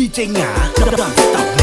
ดีเจหงาดับดับ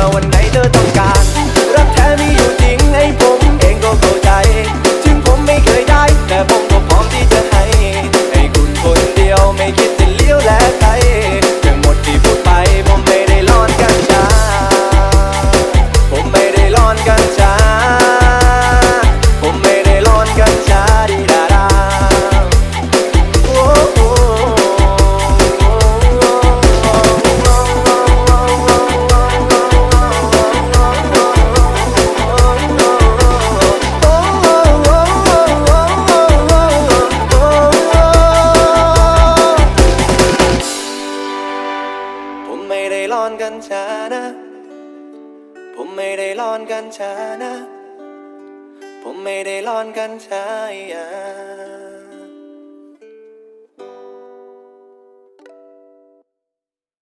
อวันไหนเธอต้องการ ได้ร้อนกันชานะ ผมไม่ได้ร้อนกันชานะ ผมไม่ได้ร้อนกันชายา